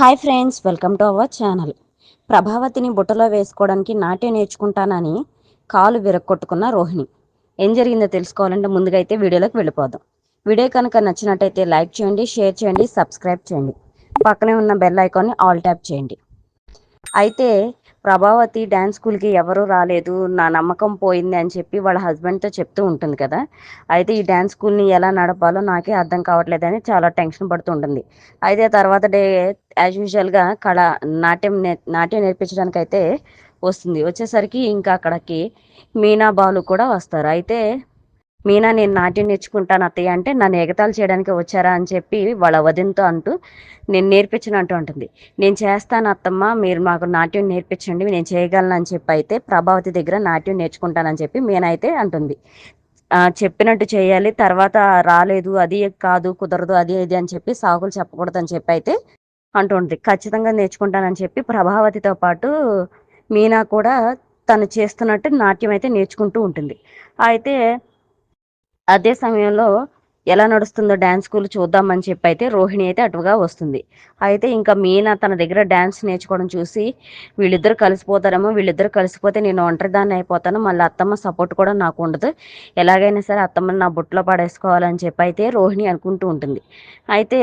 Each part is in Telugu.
Hi friends welcome to our channel. ప్రభావతిని బుట్టలో వేసుకోవడానికి నాట్యం నేర్చుకుంటానని కాలు విరక్కొట్టుకున్న రోహిణి. ఏం జరిగిందో తెలుసుకోవాలంటే ముందుగా అయితే వీడియోలోకి వెళ్ళిపోదాం. వీడియో కనుక నచ్చినట్టయితే లైక్ చేయండి షేర్ చేయండి సబ్స్క్రైబ్ చేయండి. పక్కనే ఉన్న బెల్ ఐకాన్ని ఆల్ ట్యాప్ చేయండి. అయితే ప్రభావతి డ్యాన్స్ స్కూల్కి ఎవరూ రాలేదు నా నమ్మకం పోయింది అని చెప్పి వాళ్ళ హస్బెండ్తో చెప్తూ ఉంటుంది కదా. అయితే ఈ డ్యాన్స్ స్కూల్ని ఎలా నడపాలో నాకే అర్థం కావట్లేదని చాలా టెన్షన్ పడుతూ ఉంటుంది. అయితే తర్వాత డే యాజ్ యూజువల్గా కళ నాట్యం నే నాట్యం నేర్పించడానికి అయితే వస్తుంది. వచ్చేసరికి ఇంకా అక్కడికి మీనా బాలు కూడా వస్తారు. అయితే మీనా నేను నాట్యం నేర్చుకుంటాను అత్తయ్య అంటే నన్ను ఎగతాలు చేయడానికి వచ్చారా అని చెప్పి వాళ్ళ వదినతో అంటూ నేను నేర్పించను అంటూ ఉంటుంది నేను చేస్తాను అత్తమ్మ మీరు మాకు నాట్యం నేర్పించండి నేను చేయగలను అని చెప్పి అయితే ప్రభావతి దగ్గర నాట్యం నేర్చుకుంటానని చెప్పి మీనా అయితే అంటుంది. చెప్పినట్టు చేయాలి తర్వాత రాలేదు అది కాదు కుదరదు అది ఇది అని చెప్పి సాకులు చెప్పకూడదు అని చెప్పి అయితే అంటుంది ఖచ్చితంగా నేర్చుకుంటానని చెప్పి ప్రభావతితో పాటు మీనా కూడా తను చేస్తున్నట్టు నాట్యం అయితే నేర్చుకుంటూ ఉంటుంది. అయితే అదే సమయంలో ఎలా నడుస్తుందో డ్యాన్స్ స్కూల్ చూద్దామని చెప్పి అయితే రోహిణి అయితే అటుగా వస్తుంది. అయితే ఇంకా మీనా తన దగ్గర డ్యాన్స్ నేర్చుకోవడం చూసి వీళ్ళిద్దరు కలిసిపోతారేమో వీళ్ళిద్దరు కలిసిపోతే నేను ఒంటరిదాన్ని అయిపోతాను మళ్ళీ అత్తమ్మ సపోర్ట్ కూడా నాకు ఉండదు. ఎలాగైనా సరే అత్తమ్మని నా బుట్టలో పడేసుకోవాలని చెప్పి అయితే రోహిణి అనుకుంటూ ఉంటుంది. అయితే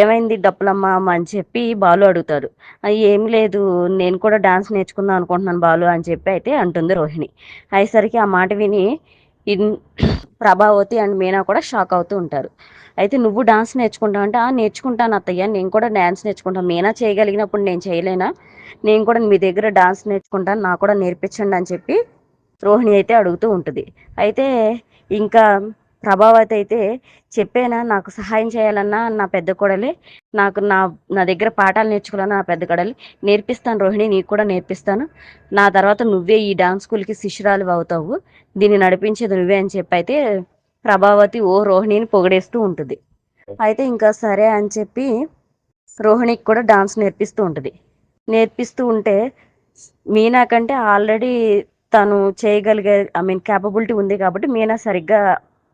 ఏమైంది డప్పులమ్మ అని చెప్పి బాలు అడుగుతాడు ఏమి లేదు నేను కూడా డాన్స్ నేర్చుకుందాం అనుకుంటున్నాను బాలు అని చెప్పి అయితే అంటుంది రోహిణి. అయ్యేసరికి ఆ మాట విని ప్రభావతి అండ్ మీనా కూడా షాక్ అవుతూ ఉంటారు. అయితే నువ్వు డాన్స్ నేర్చుకుంటావు అంటే ఆ నేర్చుకుంటాను అత్తయ్య. నేను కూడా డ్యాన్స్ నేర్చుకుంటాను మీనా చేయగలిగినప్పుడు నేను చేయలేనా? నేను కూడా మీ దగ్గర డాన్స్ నేర్చుకుంటాను. నాకు కూడా నేర్పించండి అని చెప్పి రోహిణి అయితే అడుగుతూ ఉంటుంది. అయితే ఇంకా ప్రభావతి అయితే చెప్పేనా నాకు సహాయం చేయాలన్నా నా పెద్ద కొడలి నాకు నా నా దగ్గర పాఠాలు నేర్చుకోవాలన్నా నా పెద్ద కొడలి. నేర్పిస్తాను రోహిణి నీకు కూడా నేర్పిస్తాను. నా తర్వాత నువ్వే ఈ డాన్స్ స్కూల్కి శిష్యురాలు అవుతావు. దీన్ని నడిపించేది నువ్వే అని చెప్పి అయితే ప్రభావతి ఓ రోహిణిని పొగడేస్తూ ఉంటుంది. అయితే ఇంకా సరే అని చెప్పి రోహిణికి కూడా డాన్స్ నేర్పిస్తూ ఉంటుంది. నేర్పిస్తూ ఉంటే మీనా కంటే ఆల్రెడీ తను చేయగలిగే ఐ మీన్ క్యాపబిలిటీ ఉంది కాబట్టి మీనా సరిగ్గా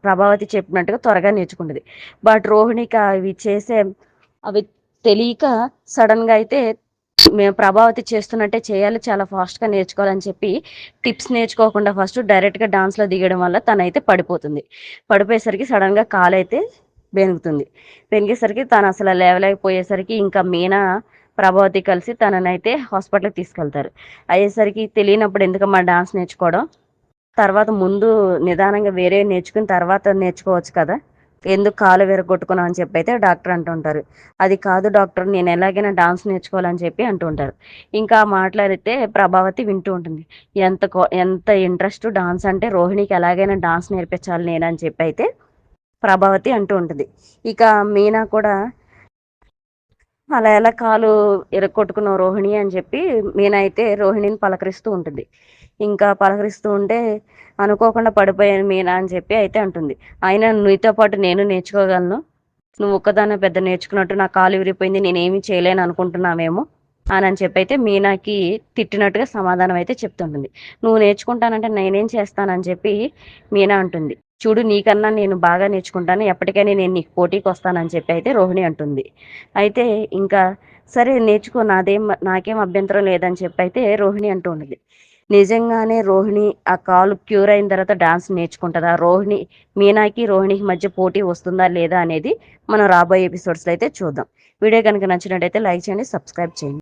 ప్రభావతి చెప్పినట్టుగా త్వరగా నేర్చుకుంటుంది. బట్ రోహిణికి అవి చేసే అవి తెలియక సడన్గా అయితే మేము ప్రభావతి చేస్తున్నట్టే చేయాలి చాలా ఫాస్ట్గా నేర్చుకోవాలని చెప్పి టిప్స్ నేర్చుకోకుండా ఫస్ట్ డైరెక్ట్గా డాన్స్లో దిగడం వల్ల తనైతే పడిపోతుంది. పడిపోయేసరికి సడన్గా కాలు అయితే బెనుగుతుంది బెనిగేసరికి తను అసలు లేవలేకపోయేసరికి ఇంకా మీనా ప్రభావతి కలిసి తననైతే హాస్పిటల్కి తీసుకెళ్తారు. అయ్యేసరికి తెలియనప్పుడు ఎందుకమ్మా డాన్స్ నేర్చుకోవడం? తర్వాత ముందు నిదానంగా వేరే నేర్చుకుని తర్వాత నేర్చుకోవచ్చు కదా? ఎందుకు కాలు విరగొట్టుకున్నావు అని చెప్పి అయితే డాక్టర్ అంటుంటారు అది కాదు డాక్టర్ నేను ఎలాగైనా డాన్స్ నేర్చుకోవాలని చెప్పి అంటుంటారు ఇంకా మాట్లాడితే ప్రభావతి వింటూ ఉంటుంది. ఎంత ఎంత ఇంట్రెస్ట్ డాన్స్ అంటే రోహిణికి ఎలాగైనా డాన్స్ నేర్పించాలి నేనని చెప్పి అయితే ప్రభావతి అంటూ ఉంటుంది. ఇక మీనా కూడా అలా ఎలా కాలు ఇరగొట్టుకున్నావు రోహిణి? అని చెప్పి మీనా అయితే రోహిణిని పలకరిస్తూ ఉంటుంది. ఇంకా పలకరిస్తూ ఉంటే అనుకోకుండా పడిపోయాను మీనా అని చెప్పి అయితే అంటుంది. అయినా నీతో పాటు నేను నేర్చుకోగలను. నువ్వు ఒక్కదాన పెద్ద నేర్చుకున్నట్టు నా కాలు విరిపోయింది నేనేమి చేయలేను అనుకుంటున్నామేమో అని అని చెప్పి అయితే మీనాకి తిట్టినట్టుగా సమాధానం అయితే చెప్తుంటుంది. నువ్వు నేర్చుకుంటానంటే నేనేం చేస్తానని చెప్పి మీనా అంటుంది. చూడు నీకన్నా నేను బాగా నేర్చుకుంటాను. ఎప్పటికైనా నేను నీకు పోటీకి వస్తానని చెప్పి అయితే రోహిణి అంటుంది. అయితే ఇంకా సరే నేర్చుకో. నాదేం నాకేం అభ్యంతరం లేదని చెప్పి అయితే రోహిణి అంటూ ఉండేది నిజంగానే రోహిణి ఆ కాలు క్యూర్ అయిన తర్వాత డాన్స్ నేర్చుకుంటుందా? రోహిణి మీనాకి రోహిణికి మధ్య పోటీ వస్తుందా లేదా అనేది మనం రాబోయే ఎపిసోడ్స్లో అయితే చూద్దాం. వీడియో కనుక నచ్చినట్టయితే లైక్ చేయండి సబ్స్క్రైబ్ చేయండి.